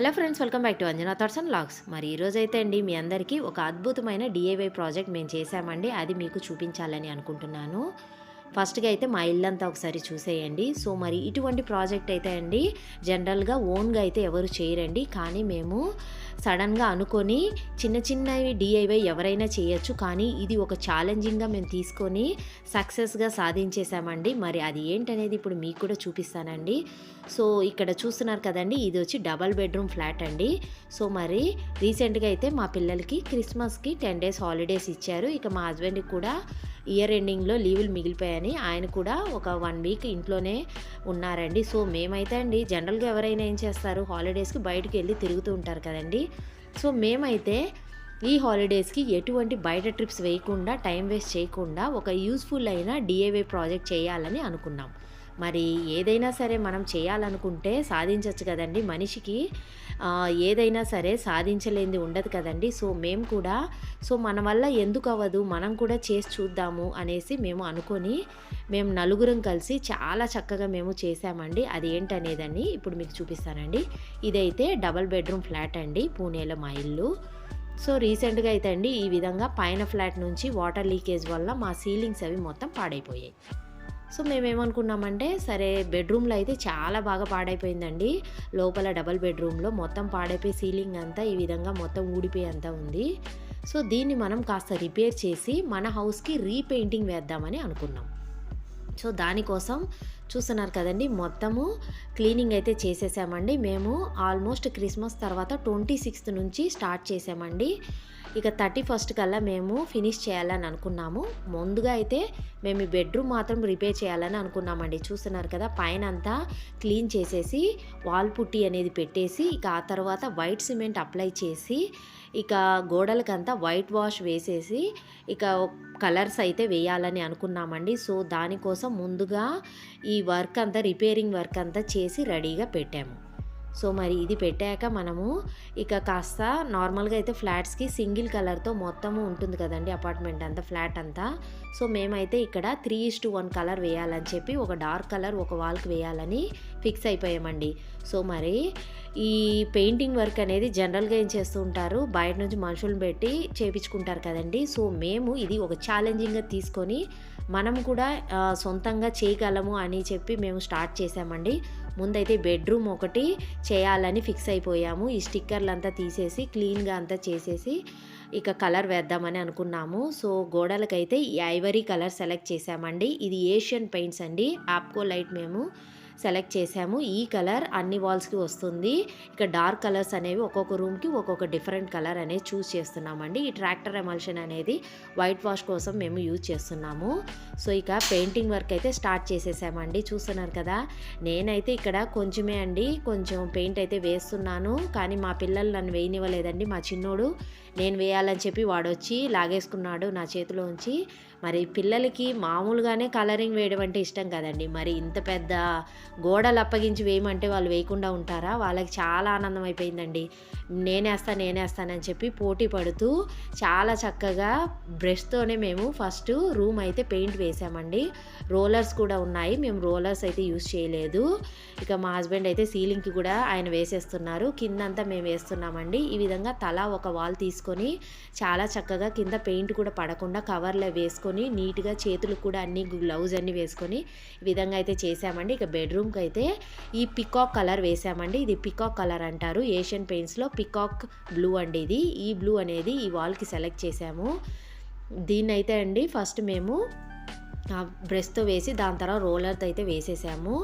Hello friends welcome back to Anjana thoughts and logs మరి ఈరోజైతే అయితే అండి మీ అందరికీ ఒక అద్భుతమైన డిఏవై ప్రాజెక్ట్ మేము చేశామండి. అది మీకు చూపించాలని అనుకుంటున్నాను. ఫస్ట్గా అయితే మా ఇల్లంతా ఒకసారి చూసేయండి. సో మరి ఇటువంటి ప్రాజెక్ట్ అయితే అండి జనరల్గా ఓన్గా అయితే ఎవరు చేయరండి. కానీ మేము సడన్గా అనుకొని చిన్న చిన్నవి డిఐవై ఎవరైనా చేయొచ్చు. కానీ ఇది ఒక ఛాలెంజింగ్గా మేము తీసుకొని సక్సెస్గా సాధించేసామండి మరి అది ఏంటనేది ఇప్పుడు మీకు కూడా చూపిస్తానండి. సో ఇక్కడ చూస్తున్నారు కదండి ఇది వచ్చి డబల్ బెడ్రూమ్ ఫ్లాట్ అండి. సో మరి రీసెంట్గా అయితే మా పిల్లలకి క్రిస్మస్కి టెన్ డేస్ హాలిడేస్ ఇచ్చారు. ఇక మా హస్బెండ్కి కూడా ఇయర్ ఎండింగ్లో లీవులు మిగిలిపోయాయని ఆయన కూడా ఒక వన్ వీక్ ఇంట్లోనే ఉన్నారండి. సో మేమైతే అండి జనరల్గా ఎవరైనా ఏం చేస్తారు హాలిడేస్కి బయటకు వెళ్ళి తిరుగుతూ ఉంటారు కదండి. సో మేమైతే ఈ హాలిడేస్కి ఎటువంటి బయట ట్రిప్స్ వేయకుండా టైం వేస్ట్ చేయకుండా ఒక యూస్ఫుల్ అయిన డిఏవే ప్రాజెక్ట్ చేయాలని అనుకున్నాం. మరి ఏదైనా సరే మనం చేయాలనుకుంటే సాధించవచ్చు కదండి మనిషికి. ఏదైనా సరే సాధించలేనిది ఉండదు కదండి. సో మేము కూడా సో మన వల్ల ఎందుకు అవ్వదు మనం కూడా చేసి చూద్దాము అనేసి మేము అనుకొని మేము నలుగురం కలిసి చాలా చక్కగా మేము చేసామండి అది ఏంటనేదని ఇప్పుడు మీకు చూపిస్తానండి. ఇదైతే డబల్ బెడ్రూమ్ ఫ్లాట్ అండి పూణేలో మా ఇల్లు. సో రీసెంట్గా అయితే అండి ఈ విధంగా పైన ఫ్లాట్ నుంచి వాటర్ లీకేజ్ వల్ల మా సీలింగ్స్ అవి మొత్తం పాడైపోయాయి. సో మేమేమనుకున్నామంటే సరే బెడ్రూమ్లో అయితే చాలా బాగా పాడైపోయిందండి. లోపల డబల్ బెడ్రూమ్లో మొత్తం పాడైపోయి సీలింగ్ అంతా ఈ విధంగా మొత్తం ఊడిపోయి అంతా ఉంది. సో దీన్ని మనం కాస్త రిపేర్ చేసి మన హౌస్కి రీపెయింటింగ్ వేద్దామని అనుకున్నాం. సో దానికోసం చూస్తున్నారు కదండి. మొత్తము క్లీనింగ్ అయితే చేసేసామండి. మేము ఆల్మోస్ట్ క్రిస్మస్ తర్వాత ట్వంటీ సిక్స్త్ నుంచి స్టార్ట్ చేసామండి. ఇక థర్టీ ఫస్ట్ కల్లా మేము ఫినిష్ చేయాలని అనుకున్నాము. ముందుగా అయితే మేము ఈ బెడ్రూమ్ మాత్రం రిపేర్ చేయాలని అనుకున్నామండి. చూస్తున్నారు కదా పైన అంతా క్లీన్ చేసేసి వాల్ పుట్టి అనేది పెట్టేసి ఇక ఆ తర్వాత వైట్ సిమెంట్ అప్లై చేసి ఇక గోడలకంతా వైట్ వాష్ వేసేసి ఇక కలర్స్ అయితే వేయాలని అనుకున్నామండి. సో దానికోసం ముందుగా ఈ వర్క్ అంతా రిపేరింగ్ వర్క్ అంతా చేసి రెడీగా పెట్టాము. సో మరి ఇది పెట్టాక మనము ఇక కాస్త నార్మల్గా అయితే ఫ్లాట్స్కి సింగిల్ కలర్తో మొత్తము ఉంటుంది కదండి అపార్ట్మెంట్ అంతా ఫ్లాట్ అంతా. సో మేమైతే ఇక్కడ three is to one colour వేయాలని చెప్పి ఒక డార్క్ కలర్ ఒక వాల్కి వేయాలని ఫిక్స్ అయిపోయామండి. సో మరి ఈ పెయింటింగ్ వర్క్ అనేది జనరల్గా ఏం చేస్తూ ఉంటారు? బయట నుంచి మనుషులను పెట్టి చేపించుకుంటారు కదండి. సో మేము ఇది ఒక ఛాలెంజింగ్గా తీసుకొని మనం కూడా సొంతంగా చేయగలము అని చెప్పి మేము స్టార్ట్ చేసామండి ముందైతే బెడ్రూమ్ ఒకటి చేయాలని ఫిక్స్ అయిపోయాము. ఈ స్టిక్కర్లు అంతా తీసేసి క్లీన్గా అంతా చేసేసి ఇక కలర్ వేద్దామని అనుకున్నాము. సో గోడలకైతే ఈ ఐవరీ కలర్ సెలెక్ట్ చేసామండి ఇది ఏషియన్ పెయింట్స్ అండి. ఆప్కో లైట్ మేము సెలెక్ట్ చేసాము ఈ కలర్ అన్ని వాల్స్కి వస్తుంది. ఇక డార్క్ కలర్స్ అనేవి ఒక్కొక్క రూమ్కి ఒక్కొక్క డిఫరెంట్ కలర్ అనేది చూస్ చేస్తున్నామండి. ఈ ట్రాక్టర్ ఎమల్షన్ అనేది వైట్ వాష్ కోసం మేము యూజ్ చేస్తున్నాము. సో ఇక పెయింటింగ్ వర్క్ అయితే స్టార్ట్ చేసేసామండి. చూస్తున్నారు కదా నేనైతే ఇక్కడ కొంచెమే అండి. కొంచెం పెయింట్ అయితే వేస్తున్నాను. కానీ మా పిల్లలు నన్ను వేయనివ్వలేదండి. మా చిన్నోడు నేను వేయాలని చెప్పి వాడు వచ్చి లాగేసుకున్నాడు నా చేతిలోంచి. మరి పిల్లలకి మామూలుగానే కలరింగ్ వేయడం అంటే ఇష్టం కదండి. మరి ఇంత పెద్ద గోడలు అప్పగించి వేయమంటే వాళ్ళు వేయకుండా ఉంటారా? వాళ్ళకి చాలా ఆనందం అయిపోయిందండి. నేనేస్తా నేనేస్తానని చెప్పి పోటీ పడుతూ చాలా చక్కగా బ్రష్తోనే మేము ఫస్ట్ రూమ్ అయితే పెయింట్ వేసామండి. రోలర్స్ కూడా ఉన్నాయి. మేము రోలర్స్ అయితే యూస్ చేయలేదు. ఇక మా హస్బెండ్ అయితే సీలింగ్కి కూడా ఆయన వేసేస్తున్నారు. కిందంతా మేము వేస్తున్నామండి. ఈ విధంగా తలా ఒక వాల్ తీసుకొని చాలా చక్కగా కింద పెయింట్ కూడా పడకుండా కవర్లో వేసుకొని నీట్గా చేతులకు కూడా అన్ని గ్లౌజ్ అన్ని వేసుకొని ఈ విధంగా అయితే చేసామండి ఇక బెడ్రూమ్కి అయితే ఈ పికాక్ కలర్ వేసామండి ఇది పికాక్ కలర్ అంటారు. ఏషియన్ పెయింట్స్లో పికాక్ బ్లూ అండి ఇది. ఈ బ్లూ అనేది ఈ వాల్కి సెలెక్ట్ చేసాము దీన్ని అయితే అండి ఫస్ట్ మేము బ్రష్తో వేసి దాని తర్వాత రోలర్తో అయితే వేసేసాము.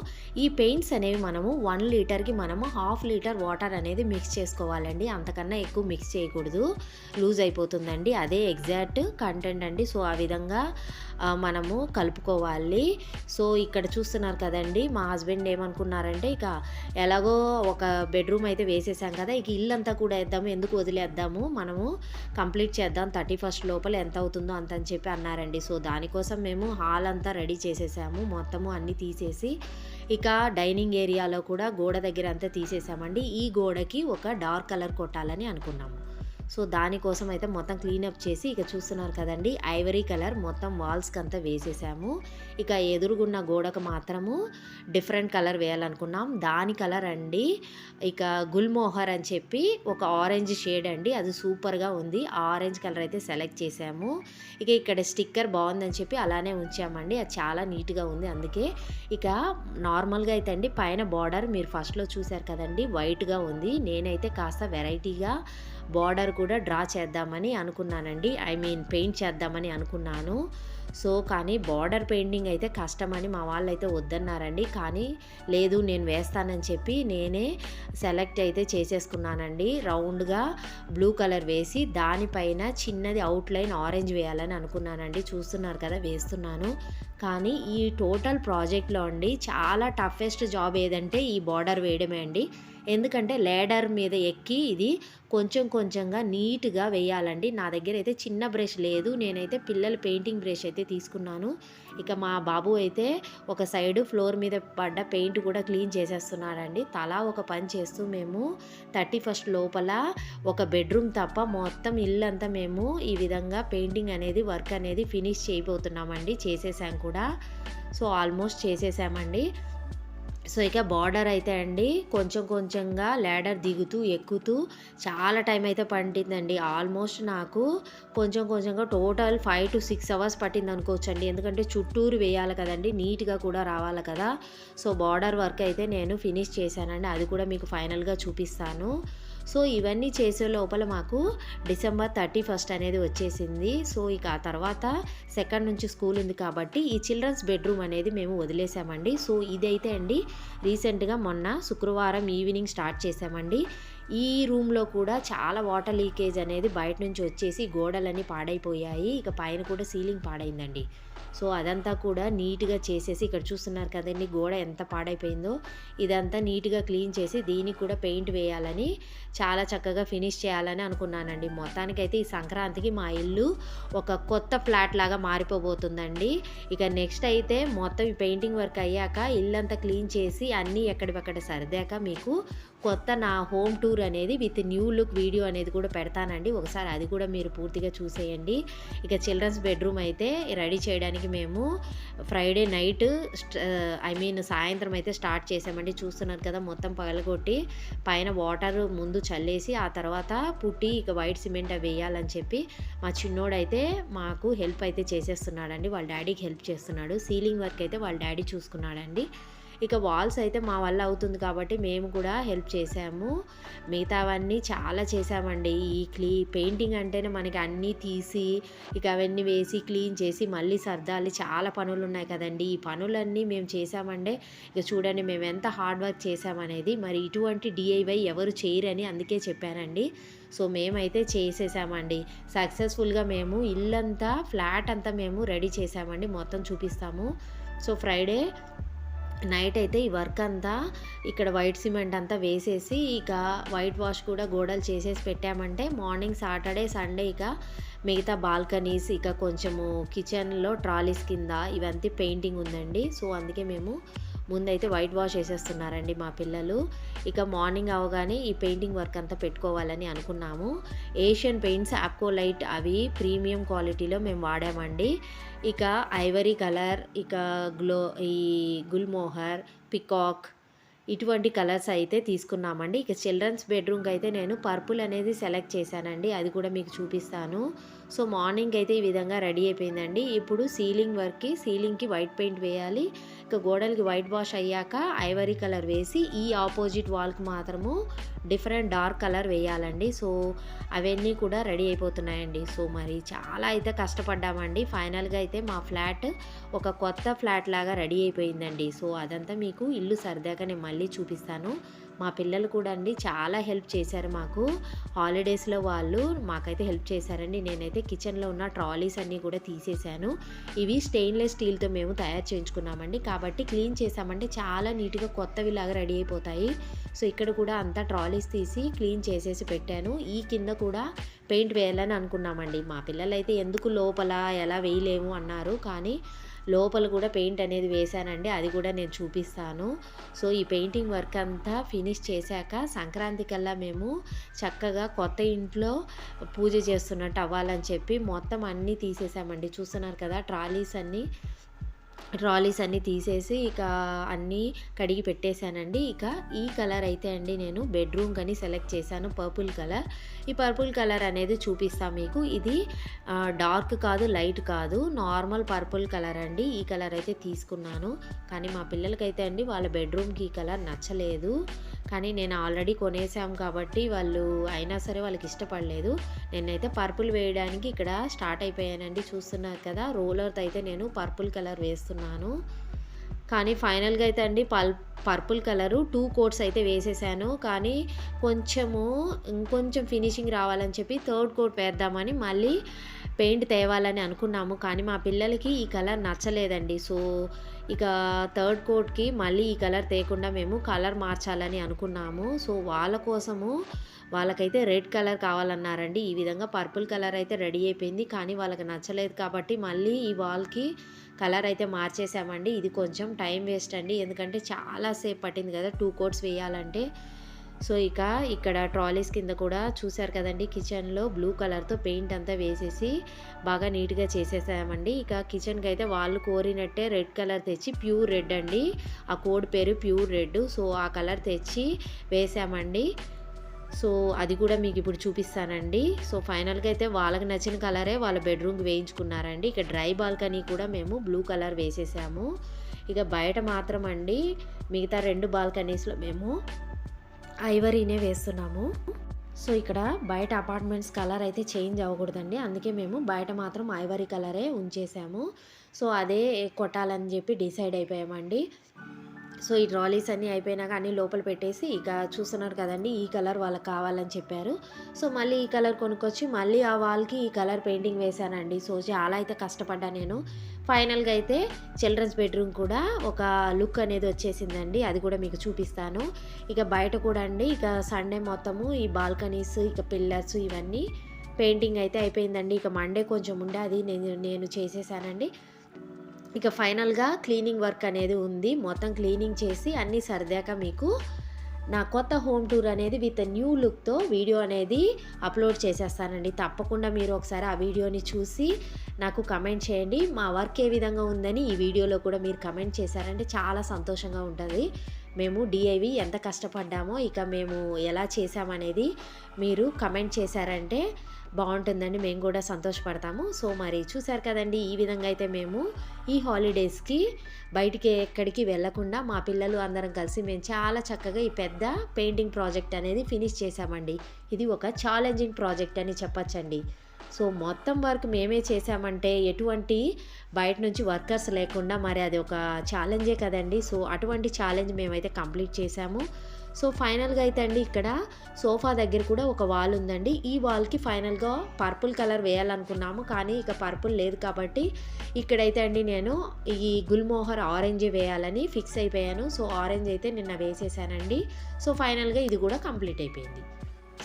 ఈ పెయింట్స్ అనేవి మనము వన్ లీటర్కి మనము హాఫ్ లీటర్ వాటర్ అనేది మిక్స్ చేసుకోవాలండి. అంతకన్నా ఎక్కువ మిక్స్ చేయకూడదు. లూజ్ అయిపోతుందండి. అదే ఎగ్జాక్ట్ కంటెంట్ అండి. సో ఆ విధంగా మనము కలుపుకోవాలి. సో ఇక్కడ చూస్తున్నారు కదండి మా హస్బెండ్ ఏమనుకున్నారంటే ఇక ఎలాగో ఒక బెడ్రూమ్ అయితే వేసేసాం కదా ఇక ఇల్లంతా కూడా వేద్దాము ఎందుకు వదిలేద్దాము మనము కంప్లీట్ చేద్దాం థర్టీ ఫస్ట్ లోపల ఎంత అవుతుందో అంత అని చెప్పి అన్నారండి. సో దానికోసం మేము హాల్ అంతా రెడీ చేసేసాము. మొత్తము అన్నీ తీసేసి ఇక డైనింగ్ ఏరియాలో కూడా గోడ దగ్గర అంతా తీసేసామండి. ఈ గోడకి ఒక డార్క్ కలర్ కొట్టాలని అనుకున్నాము. సో దానికోసం అయితే మొత్తం క్లీనప్ చేసి ఇక చూస్తున్నారు కదండి ఐవరీ కలర్ మొత్తం వాల్స్కి అంతా వేసేసాము. ఇక ఎదురుగున్న గోడకు మాత్రము డిఫరెంట్ కలర్ వేయాలనుకున్నాం. దాని కలర్ అండి ఇక గుల్మోహర్ అని చెప్పి ఒక ఆరెంజ్ షేడ్ అండి. అది సూపర్గా ఉంది. ఆ ఆరెంజ్ కలర్ అయితే సెలెక్ట్ చేసాము. ఇక ఇక్కడ స్టిక్కర్ బాగుందని చెప్పి అలానే ఉంచామండి. అది చాలా నీట్గా ఉంది. అందుకే ఇక నార్మల్గా అయితే అండి పైన బార్డర్ మీరు ఫస్ట్లో చూశారు కదండి వైట్గా ఉంది. నేనైతే కాస్త వెరైటీగా బార్డర్ కూడా డ్రా చేద్దామని అనుకున్నానండి. ఐ మీన్ పెయింట్ చేద్దామని అనుకున్నాను. సో కానీ బార్డర్ పెయింటింగ్ అయితే కష్టమని మా వాళ్ళు అయితే వద్దన్నారండి. కానీ లేదు నేను వేస్తానని చెప్పి నేనే సెలెక్ట్ అయితే చేసేసుకున్నానండి. రౌండ్గా బ్లూ కలర్ వేసి దానిపైన చిన్నది అవుట్లైన్ ఆరెంజ్ వేయాలని అనుకున్నానండి. చూస్తున్నారు కదా వేస్తున్నాను. కానీ ఈ టోటల్ ప్రాజెక్ట్లో అండి చాలా టఫెస్ట్ జాబ్ ఏదంటే ఈ బార్డర్ వేయడమే అండి. ఎందుకంటే లేడర్ మీద ఎక్కి ఇది కొంచెం కొంచెంగా నీట్గా వేయాలండి. నా దగ్గర అయితే చిన్న బ్రష్ లేదు. నేనైతే పిల్లల పెయింటింగ్ బ్రష్ అయితే తీసుకున్నాను. ఇక మా బాబు అయితే ఒక సైడు ఫ్లోర్ మీద పడ్డ పెయింట్ కూడా క్లీన్ చేసేస్తున్నాడండి తలా ఒక పని చేస్తూ మేము థర్టీ ఫస్ట్ లోపల ఒక బెడ్రూమ్ తప్ప మొత్తం ఇల్లంతా మేము ఈ విధంగా పెయింటింగ్ అనేది వర్క్ అనేది ఫినిష్ చేయబోతున్నామండి. చేసేసాం కూడా. సో ఆల్మోస్ట్ చేసేసామండి. సో ఇక బార్డర్ అయితే అండి కొంచెం కొంచెంగా ల్యాడర్ దిగుతూ ఎక్కుతూ చాలా టైం అయితే పట్టిందండి. ఆల్మోస్ట్ నాకు కొంచెం కొంచెంగా total five to six hours పట్టింది అనుకోవచ్చు అండి ఎందుకంటే చుట్టూరు వేయాలి కదండి నీట్గా కూడా రావాలి కదా. సో బార్డర్ వర్క్ అయితే నేను ఫినిష్ చేశానండి. అది కూడా మీకు ఫైనల్గా చూపిస్తాను. సో ఇవన్నీ చేసే లోపల మాకు డిసెంబర్ థర్టీ ఫస్ట్ అనేది వచ్చేసింది. సో ఇక ఆ తర్వాత సెకండ్ నుంచి స్కూల్ ఉంది కాబట్టి ఈ చిల్డ్రన్స్ బెడ్రూమ్ అనేది మేము వదిలేసామండి. సో ఇదైతే అండి రీసెంట్గా మొన్న శుక్రవారం ఈవినింగ్ స్టార్ట్ చేసామండి. ఈ రూమ్లో కూడా చాలా వాటర్ లీకేజ్ అనేది బయట నుంచి వచ్చేసి గోడలన్నీ పాడైపోయాయి. ఇక పైన కూడా సీలింగ్ పాడైందండి. సో అదంతా కూడా నీట్గా చేసేసి ఇక్కడ చూస్తున్నారు కదండి గోడ ఎంత పాడైపోయిందో. ఇదంతా నీట్గా క్లీన్ చేసి దీనికి కూడా పెయింట్ వేయాలని చాలా చక్కగా ఫినిష్ చేయాలని అనుకున్నానండి. మొత్తానికైతే ఈ సంక్రాంతికి మా ఇల్లు ఒక కొత్త ఫ్లాట్ లాగా మారిపోబోతుందండి. ఇక నెక్స్ట్ అయితే మొత్తం ఈ పెయింటింగ్ వర్క్ అయ్యాక ఇల్లంతా క్లీన్ చేసి అన్నీ ఎక్కడివక్కడ సర్దాక మీకు కొత్త నా హోమ్ టూర్ అనేది విత్ న్యూ లుక్ వీడియో అనేది కూడా పెడతానండి. ఒకసారి అది కూడా మీరు పూర్తిగా చూసేయండి. ఇక చిల్డ్రన్స్ బెడ్రూమ్ అయితే రెడీ చేయడం చేయడానికి మేము ఫ్రైడే నైట్ ఐ మీన్ సాయంత్రం అయితే స్టార్ట్ చేసామండి. చూస్తున్నారు కదా మొత్తం పగలగొట్టి పైన వాటర్ ముందు చల్లేసి ఆ తర్వాత పుట్టి ఇక వైట్ సిమెంట్ అవి వేయాలని చెప్పి మా చిన్నోడైతే మాకు హెల్ప్ అయితే చేసేస్తున్నాడండి. వాళ్ళ డాడీకి హెల్ప్ చేస్తున్నాడు. సీలింగ్ వర్క్ అయితే వాళ్ళ డాడీ చూసుకున్నాడండి. ఇక వాల్స్ అయితే మా వల్ల అవుతుంది కాబట్టి మేము కూడా హెల్ప్ చేసాము మిగతావన్నీ చాలా చేసామండి ఈ క్లీ పెయింటింగ్ అంటేనే మనకి అన్నీ తీసి ఇక అవన్నీ వేసి క్లీన్ చేసి మళ్ళీ సర్దాలి. చాలా పనులు ఉన్నాయి కదండి. ఈ పనులన్నీ మేము చేసామంటే ఇక చూడండి మేము ఎంత హార్డ్ వర్క్ చేసామనేది మరి ఇటువంటి డిఐవై ఎవరు చేయరని అందుకే చెప్పానండి. సో మేమైతే చేసేసామండి. సక్సెస్ఫుల్గా మేము ఇల్లంతా ఫ్లాట్ అంతా మేము రెడీ చేసామండి మొత్తం చూపిస్తాము. సో ఫ్రైడే నైట్ అయితే ఈ వర్క్ అంతా ఇక్కడ వైట్ సిమెంట్ అంతా వేసేసి ఇక వైట్ వాష్ కూడా గోడలు చేసేసి పెట్టామంటే మార్నింగ్ సాటర్డే సండే ఇక మిగతా బాల్కనీస్ ఇక కొంచెము కిచెన్లో ట్రాలీస్ కింద ఇవంతా పెయింటింగ్ ఉందండి. సో అందుకే మేము ముందైతే వైట్ వాష్ వేసేస్తున్నారండి మా పిల్లలు. ఇక మార్నింగ్ అవగానే ఈ పెయింటింగ్ వర్క్ అంతా పెట్టుకోవాలని అనుకున్నాము. ఏషియన్ పెయింట్స్ అక్వోలైట్ అవి ప్రీమియం క్వాలిటీలో మేము వాడామండి. ఇక ఐవరీ కలర్ ఇక గ్లో ఈ గుల్మోహర్ పికాక్ ఇటువంటి కలర్స్ అయితే తీసుకున్నామండి. ఇక చిల్డ్రన్స్ బెడ్రూమ్కి అయితే నేను పర్పుల్ అనేది సెలెక్ట్ చేశానండి. అది కూడా మీకు చూపిస్తాను. సో మార్నింగ్ అయితే ఈ విధంగా రెడీ అయిపోయిందండి. ఇప్పుడు సీలింగ్ వర్క్కి సీలింగ్కి వైట్ పెయింట్ వేయాలి. ఇక గోడలకి వైట్ వాష్ అయ్యాక ఐవరీ కలర్ వేసి ఈ ఆపోజిట్ వాల్కి మాత్రము డిఫరెంట్ డార్క్ కలర్ వేయాలండి. సో అవన్నీ కూడా రెడీ అయిపోతున్నాయండి. సో మరి చాలా అయితే కష్టపడ్డామండి. ఫైనల్గా అయితే మా ఫ్లాట్ ఒక కొత్త ఫ్లాట్ లాగా రెడీ అయిపోయిందండి. సో అదంతా మీకు ఇల్లు సరదాగా నేను మళ్ళీ చూపిస్తాను. మా పిల్లలు కూడా అండి చాలా హెల్ప్ చేశారు మాకు. హాలిడేస్లో వాళ్ళు మాకైతే హెల్ప్ చేశారండి. నేనైతే కిచెన్లో ఉన్న ట్రాలీస్ అన్నీ కూడా తీసేశాను. ఇవి స్టెయిన్లెస్ స్టీల్తో మేము తయారు చేయించుకున్నామండి. కాబట్టి క్లీన్ చేసామంటే చాలా నీట్గా కొత్తవి లాగా రెడీ అయిపోతాయి. సో ఇక్కడ కూడా అంతా ట్రాలీస్ తీసి క్లీన్ చేసేసి పెట్టాను. ఈ కింద కూడా పెయింట్ వేయాలని అనుకున్నామండి. మా పిల్లలైతే ఎందుకు లోపల ఎలా వేయలేము అన్నారు. కానీ లోపల కూడా పెయింట్ అనేది వేశానండి. అది కూడా నేను చూపిస్తాను. సో ఈ పెయింటింగ్ వర్క్ అంతా ఫినిష్ చేశాక సంక్రాంతి కల్లా మేము చక్కగా కొత్త ఇంట్లో పూజ చేస్తున్నట్టు అవ్వాలని చెప్పి మొత్తం అన్నీ తీసేసామండి. చూస్తున్నారు కదా ట్రాలీస్ అన్నీ. ట్రాలీస్ అన్నీ తీసేసి ఇక అన్నీ కడిగి పెట్టేశానండి. ఇక ఈ కలర్ అయితే అండి నేను బెడ్రూమ్ కానీ సెలెక్ట్ చేశాను. Purple colour. ఈ పర్పుల్ కలర్ అనేది చూపిస్తాను మీకు. ఇది డార్క్ కాదు లైట్ కాదు. నార్మల్ పర్పుల్ కలర్ అండి. ఈ కలర్ అయితే తీసుకున్నాను. కానీ మా పిల్లలకైతే అండి వాళ్ళ బెడ్రూమ్కి ఈ కలర్ నచ్చలేదు. కానీ నేను ఆల్రెడీ కొనేసాం కాబట్టి వాళ్ళు అయినా సరే వాళ్ళకి ఇష్టపడలేదు. నేనైతే పర్పుల్ వేయడానికి ఇక్కడ స్టార్ట్ అయిపోయానండి. చూస్తున్నారు కదా రోలర్తో అయితే నేను పర్పుల్ కలర్ వేస్తాను చేస్తున్నాను. కానీ ఫైనల్గా అయితే అండి పల్ పర్పుల్ కలరు. టూ కోట్స్ అయితే వేసేసాను. కానీ కొంచెము ఇంకొంచెం ఫినిషింగ్ రావాలని చెప్పి థర్డ్ కోట్ వేద్దామని మళ్ళీ పెయింట్ తేవాలని అనుకున్నాము. కానీ మా పిల్లలకి ఈ కలర్ నచ్చలేదండి. సో ఇక థర్డ్ కోట్కి మళ్ళీ ఈ కలర్ తేకుండా మేము కలర్ మార్చాలని అనుకున్నాము. సో వాళ్ళ కోసము వాళ్ళకైతే రెడ్ కలర్ కావాలన్నారండి. ఈ విధంగా పర్పుల్ కలర్ అయితే రెడీ అయిపోయింది. కానీ వాళ్ళకి నచ్చలేదు కాబట్టి మళ్ళీ ఈ వాల్కి కలర్ అయితే మార్చేసామండి. ఇది కొంచెం టైం వేస్ట్ అండి. ఎందుకంటే చాలాసేపు పట్టింది కదా టూ కోట్స్ వేయాలంటే. సో ఇక ఇక్కడ ట్రాలీస్ కింద కూడా చూశారు కదండి కిచెన్లో బ్లూ కలర్తో పెయింట్ అంతా వేసేసి బాగా నీట్గా చేసేసామండి. ఇక కిచెన్కి అయితే వాళ్ళు కోరినట్టే రెడ్ కలర్ తెచ్చి ప్యూర్ రెడ్ అండి. ఆ కోడ్ పేరు ప్యూర్ రెడ్. సో ఆ కలర్ తెచ్చి వేసామండి. సో అది కూడా మీకు ఇప్పుడు చూపిస్తానండి. సో ఫైనల్గా అయితే వాళ్ళకి నచ్చిన కలరే వాళ్ళ బెడ్రూమ్కి వేయించుకున్నారండి. ఇక డ్రై బాల్కనీ కూడా మేము బ్లూ కలర్ వేసేసాము. ఇక బయట మాత్రం అండి మిగతా రెండు బాల్కనీస్లో మేము ఐవరీనే వేస్తున్నాము. సో ఇక్కడ బయట అపార్ట్మెంట్స్ కలర్ అయితే చేంజ్ అవ్వకూడదండి. అందుకే మేము బయట మాత్రం ఐవరీ కలరే ఉంచేసాము. సో అదే కొట్టాలని చెప్పి డిసైడ్ అయిపోయామండి. సో ఈ ట్రాలీస్ అన్నీ అయిపోయినాక అన్నీ లోపల పెట్టేసి ఇక చూస్తున్నారు కదండి ఈ కలర్ వాళ్ళకి కావాలని చెప్పారు. సో మళ్ళీ ఈ కలర్ కొనుక్కొచ్చి మళ్ళీ ఆ వాల్కి ఈ కలర్ పెయింటింగ్ వేశానండి. సో చాలా అయితే కష్టపడ్డా నేను. ఫైనల్గా అయితే చిల్డ్రన్స్ బెడ్రూమ్ కూడా ఒక లుక్ అనేది వచ్చేసిందండి. అది కూడా మీకు చూపిస్తాను. ఇక బయట కూడా అండి ఇక సండే మొత్తము ఈ బాల్కనీస్ ఇక పిల్లర్స్ ఇవన్నీ పెయింటింగ్ అయితే అయిపోయిందండి. ఇక మండే కొంచెం ఉండే అది నేను నేను చేసేసానండి. ఇక ఫైనల్గా క్లీనింగ్ వర్క్ అనేది ఉంది. మొత్తం క్లీనింగ్ చేసి అన్నీ సర్దాక మీకు నా కొత్త హోమ్ టూర్ అనేది విత్ న్యూ లుక్తో వీడియో అనేది అప్లోడ్ చేసేస్తానండి. తప్పకుండా మీరు ఒకసారి ఆ వీడియోని చూసి నాకు కమెంట్ చేయండి. మా వర్క్ ఏ విధంగా ఉందని ఈ వీడియోలో కూడా మీరు కమెంట్ చేశారంటే చాలా సంతోషంగా ఉంటుంది. మేము డిఐవి ఎంత కష్టపడ్డామో ఇక మేము ఎలా చేసామనేది మీరు కమెంట్ చేశారంటే బాగుంటుందండి. మేము కూడా సంతోషపడతాము. సో మరి చూసారు కదండి ఈ విధంగా అయితే మేము ఈ హాలిడేస్కి బయటికి ఎక్కడికి వెళ్ళకుండా మా పిల్లలు అందరం కలిసి మేము చాలా చక్కగా ఈ పెద్ద పెయింటింగ్ ప్రాజెక్ట్ అనేది ఫినిష్ చేసామండి ఇది ఒక ఛాలెంజింగ్ ప్రాజెక్ట్ అని చెప్పచ్చండి. సో మొత్తం వర్క్ మేమే చేసామంటే ఎటువంటి బయట నుంచి వర్కర్స్ లేకుండా మరి అది ఒక ఛాలెంజే కదండి. సో అటువంటి ఛాలెంజ్ మేమైతే కంప్లీట్ చేసాము సో ఫైనల్గా అయితే అండి ఇక్కడ సోఫా దగ్గర కూడా ఒక వాల్ ఉందండి. ఈ వాల్కి ఫైనల్గా పర్పుల్ కలర్ వేయాలనుకున్నాము కానీ ఇక పర్పుల్ లేదు కాబట్టి ఇక్కడైతే అండి నేను ఈ గుల్మోహర్ ఆరెంజ్ వేయాలని ఫిక్స్ అయిపోయాను. సో ఆరెంజ్ అయితే నిన్న వేసేసానండి. సో ఫైనల్గా ఇది కూడా కంప్లీట్ అయిపోయింది.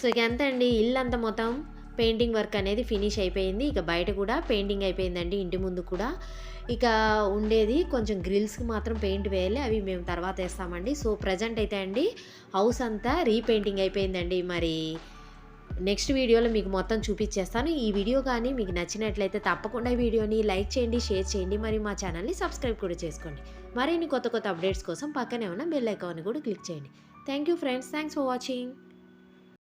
సో ఇక ఎంత అండి? ఇల్లు అంతా మొత్తం? పెయింటింగ్ వర్క్ అనేది ఫినిష్ అయిపోయింది. ఇక బయట కూడా పెయింటింగ్ అయిపోయిందండి ఇంటి ముందు కూడా. ఇక ఉండేది కొంచెం గ్రిల్స్కి మాత్రం పెయింట్ వేయాలి. అవి మేము తర్వాత వేస్తామండి. సో ప్రజెంట్ అయితే అండి హౌస్ అంతా రీపెయింటింగ్ అయిపోయిందండి. మరి నెక్స్ట్ వీడియోలో మీకు మొత్తం చూపించేస్తాను. ఈ వీడియో కానీ మీకు నచ్చినట్లయితే తప్పకుండా వీడియోని లైక్ చేయండి షేర్ చేయండి. మరి మా ఛానల్ని సబ్స్క్రైబ్ కూడా చేసుకోండి. మరిన్ని కొత్త కొత్త అప్డేట్స్ కోసం పక్కనే ఉన్న బెల్ ఐకాన్ని కూడా క్లిక్ చేయండి. Thank you friends. Thanks for watching.